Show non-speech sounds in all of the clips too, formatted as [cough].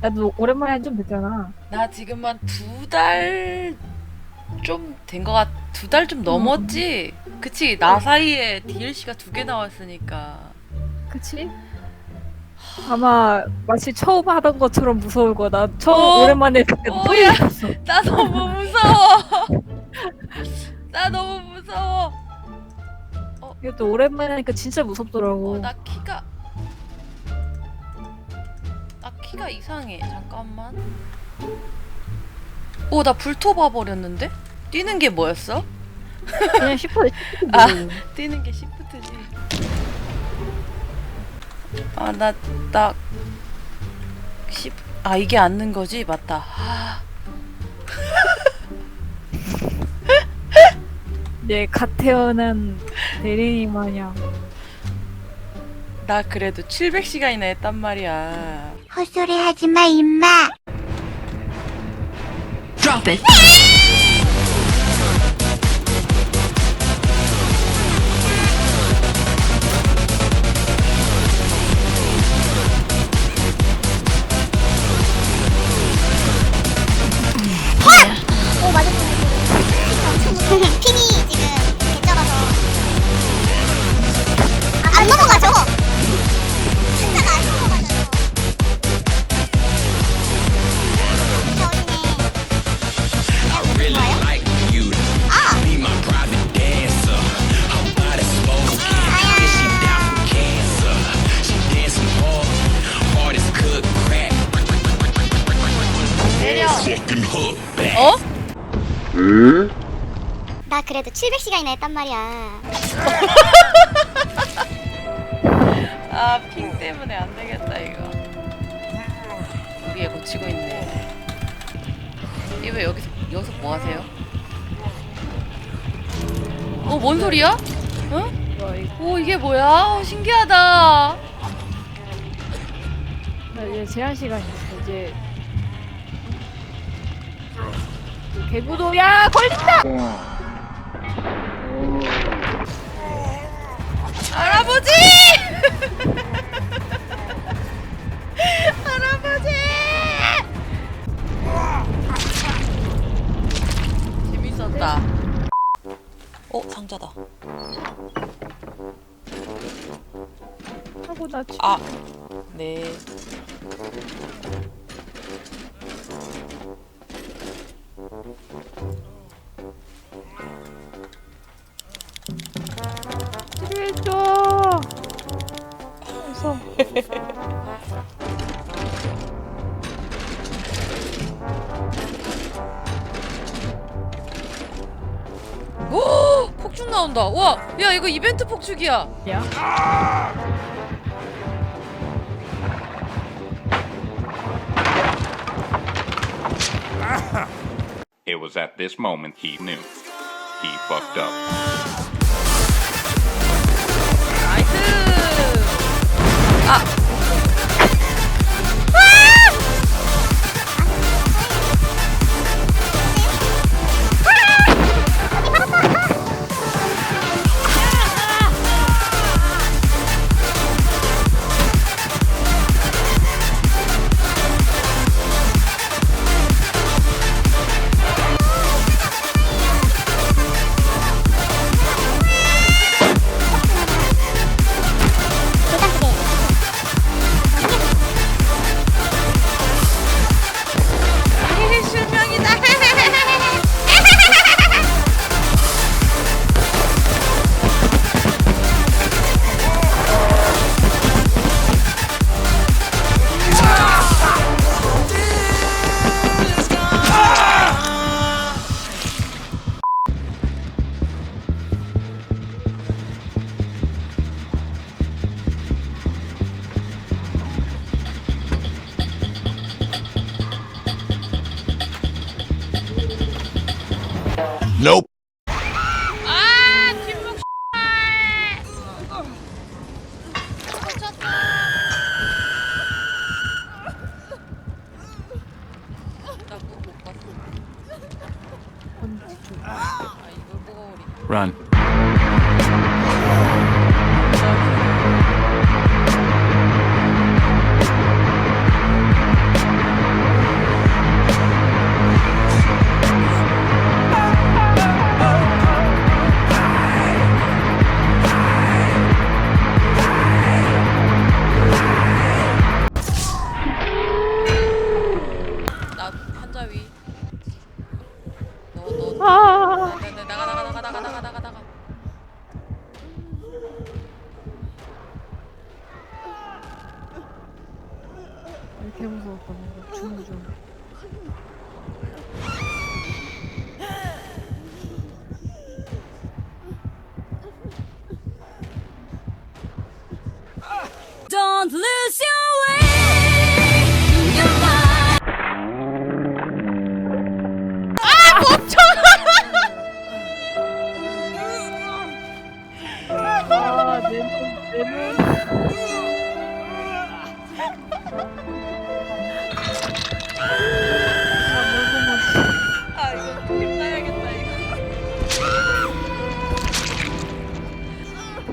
나도 오랜만에 좀 됐잖아. 나 지금 한 두 달 좀 된 거 같, 두 달 좀 넘었지? 그치, 나 사이에 DLC가 두 개 나왔으니까. 그치? 아마 마치 처음 하던 것처럼 무서울 거야. 나 처음 어? 오랜만에 그때 어. 나 너무 무서워! [laughs] 나 너무 무서워! 이게 또 오랜만에 하니까 진짜 무섭더라고. 어, 나 키가. 키가 이상해. 잠깐만. 오, 나 불토 봐 버렸는데? 뛰는 게 뭐였어? 그냥 슈퍼 아. 뛰는 게 시프트지. 아, 나, 나, 시, 아, 이게 앉는 거지? 맞다. 아, 얘갓 태어난 대리인 마냥. 나 그래도 700시간이나 했단 말이야. 헛소리 하지 마, 임마. Drop it. Back. 어? 나 그래도 700시간이나 했단 말이야. [laughs] 아, 핑 때문에 안 되겠다, 이거. 우리 애 고치고 있네. 얘 왜 여기서, 여기서 뭐 하세요? 어, 뭔 소리야? 어? 와, 이거 오, 이게 뭐야? 어, 신기하다. 나 이제 제한 시간이 있어. 이제 개구도 야 걸린다. 할아버지! [laughs] 할아버지! 재밌었다. 어, 상자다. 하고 나 지- 아, 네. 오, 폭죽 나온다. 와, 야 이거 이벤트 폭죽이야. 야. It was at this moment he knew. He fucked up. 나이스. 아. Nope. 아, 뒷목 나못 봤어. 아, 이걸 우리. Run.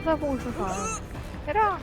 쳐다보고 있어서. 해라